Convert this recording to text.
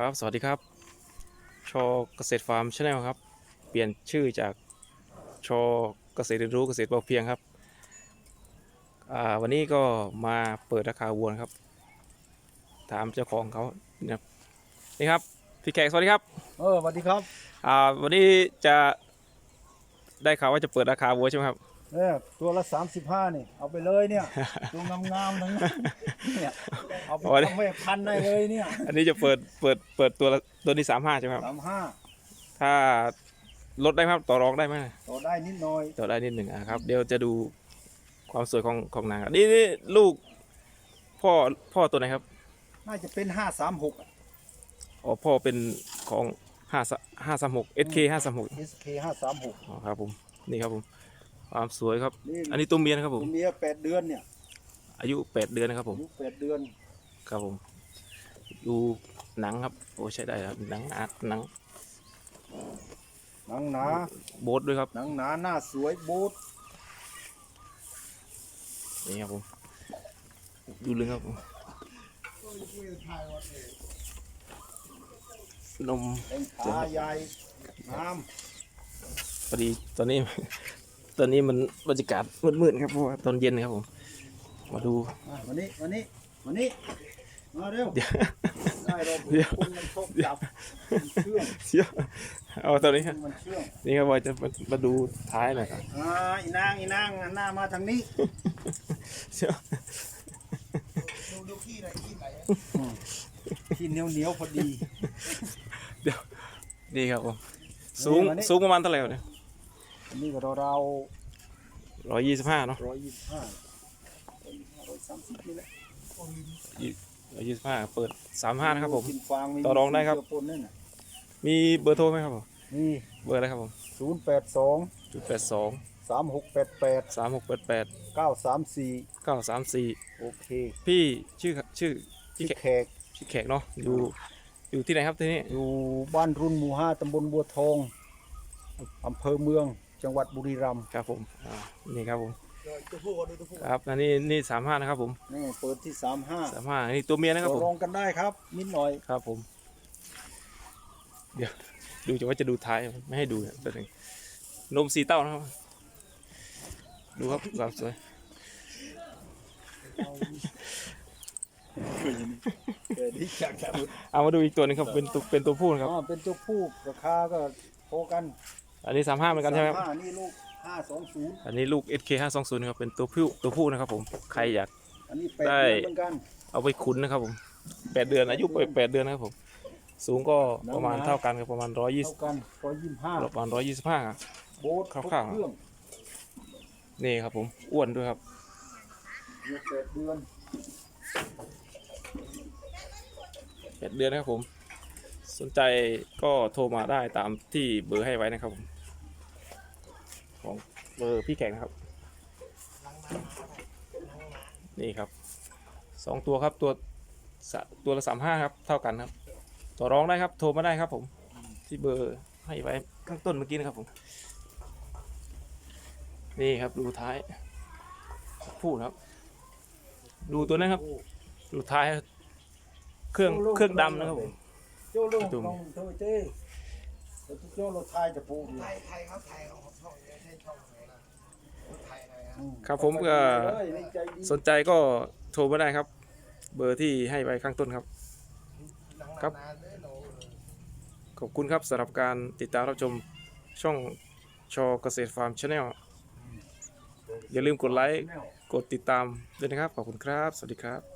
ครับ สวัสดีครับ ชอเกษตรฟาร์มชาแนลครับ เปลี่ยนชื่อจากชอเกษตรเรียนรู้เกษตรพอเพียงครับอ่าวันนี้ก็มาเปิดราคาวัวนะครับ ถามเจ้าของเขานะครับนี่ครับ พี่แขกสวัสดีครับ เออสวัสดีครับอ่าวันนี้จะได้ข่าวว่าจะเปิดราคาวัวใช่ไหมครับ เออตัวละสามสิบห้านี่ เอาไปเลยเนี่ย ตัวงามๆทั้งนั้นเนี่ยเอาไปโอ้ยทำแม่พันธุ์ได้เลยเนี่ยอันนี้จะเปิดเปิดเปิดตัวละตัวนี้สามห้าใช่ไหมครับสามห้าถ้าลดได้ไหมครับต่อรองได้ไหมต่อได้นิดหน่อยต่อได้นิดหนึ่งอะครับ เดี๋ยวจะดูความสวยของของนางครับนี่นี่ลูกพ่อพ่อตัวไหนครับ น่าจะเป็นห้าสามหกอ๋อพ่อเป็นของห้าห้าสามหก SK ห้าสามหก SK ห้าสามหกอ๋อครับผมนี่ครับผม ความสวยครับ นี่อันนี้ตัวเมียนะครับผตัวมเมียแปดเดือนเนี่ยอายุแปดเดือนนะครับผมอายุแปดเดือนครับผมดูหนังครับโอ้ใช้ได้ครับหนังอัดหนังหนังหนาโบ๊ทด้วยครับหนังหนาหน้าสวยโบ๊ทนี่ครับผมดูเลยครับผมนมเป็นขาใหญ่งามพอดีตอนนี้ ตอนนี้มันบรรยากาศมืดๆครับเพราะว่าตอนเย็นครับผม มาดูมาวันนี้วันนี้วันนี้มาเร็วเดี๋ยวได้เราเดี๋ยวคนมันชอบจับมันเชื่องเดี๋ยวเอาตอนนี้ครับมันเชื่องนี่ครับว่าจะมามาดูท้ายหน่อยครับอ่าอีนางอีนางหันหน้ามาทางนี้เดี๋ยวดูดูขี้ไหนขี้ไหนขี้เหนียวเหนียวพอดีนี่ครับผมสูงมานี่สูงประมาณเท่าไหร่ครับเนี่ย อันนี้ก็เราเราร้อยยี่สิบห้าเนาะร้อยยี่สิบห้าร้อยสามสิบนี่แหละร้อยยี่สิบห้าเปิดสามห้านะครับผม กินฟางมีต่อรองได้ครับ เกลืปนนั่นน่ะมีเบอร์โทรไหมครับผมนี่เบอร์อะไรครับผมศูนย์แปดสองจุดแปดสองสามหกแปดแปดสามหกแปดแปดเก้าสามสี่เก้าสามสี่โอเคพี่ชื่อชื่อชื่พี่อแขกแขกชื่อแขกเนาะอยู่อยู่ที่ไหนครับที่นี่อยู่บ้านรุ่นหมู่ห้าตำบลบัวทองอำเภอเมือง จังหวัดบุรีรัมย์ครับผมอ่านี่ครับผมตัวผู้ดูตัวผู้ครับอันนี้นี่สามห้านะครับผมนี่เปิดที่สามห้าสามห้านี่ตัวเมียนะครับต่อผมรองกันได้ครับ นิดหน่อยครับผม เดี๋ยวดูจะว่าจะดูท้ายไม่ให้ดูนะตัวหนึงนมสีเต้านะครับ ดูครับความสวยเกิดที่จากจากเอามาดูอีกตัวหนึงครับเป็นตัวเป็นตัวผู้นะครับ อ๋อเป็นตัวผู้ราคาก็โทรกัน อันนี้สามห้าเหมือนกันใช่ไหมครับสาห้านี่ลูกห้าสองศูนย์อันนี้ลูก SK 5 2 0ครับเป็นตัวผู้ตัวผู้นะครับผมใครอยาก อันนี้แปดได้ เดือนเหมือนกัน เอาไปคุ้นนะครับผมแปดเดือนอายุแปดเดือนนะครับผม สูงก็ประมาณเท่ากันครับประมาณร้อยยี่เท่ากันร้อยยี่สิบห้าประมาณร้อยยี่สิบห้า โบ๊ทคร่าวๆครบเครื่องนี่ครับผมอ้วนด้วยครับ เดือนแปดเดือนแปดเดือนนะครับผม สนใจก็โทรมาได้ตามที่เบอร์ให้ไว้นะครับผม ของเบอร์พี่แขกนะครับ นี่ครับสองตัวครับตัวสะตัวละสามห้าครับเท่ากันครับ ต่อรองได้ครับโทรมาได้ครับ ผม ที่เบอร์ให้ไว้ข้างต้นเมื่อกี้นะครับผมนี่ครับดูท้ายพูดครับ ดูตัวนั้นครับ ดูท้าย เครื่องเครื่องดำนะครับผมโจ้ลูกตุ่มลองโทร เจ้แล้วโจ้โลไทยจะปูอยู่ไทยไทยครับไทยของช่องนี้ให้ช่องไหนนะไทยอะไรครับอืครับผมก็เอ้ยนี่ใจดี สนใจก็โทรมาได้ครับ เบอร์ที่ให้ไว้ข้างต้นครับครับ นานเลยโนขอบคุณครับสำหรับการติดตามรับชมช่องชอเกษตรฟาร์มชาแนลอย่าลืมกดไลค์ กดติดตามด้วยนะครับ ขอบคุณครับ สวัสดีครับ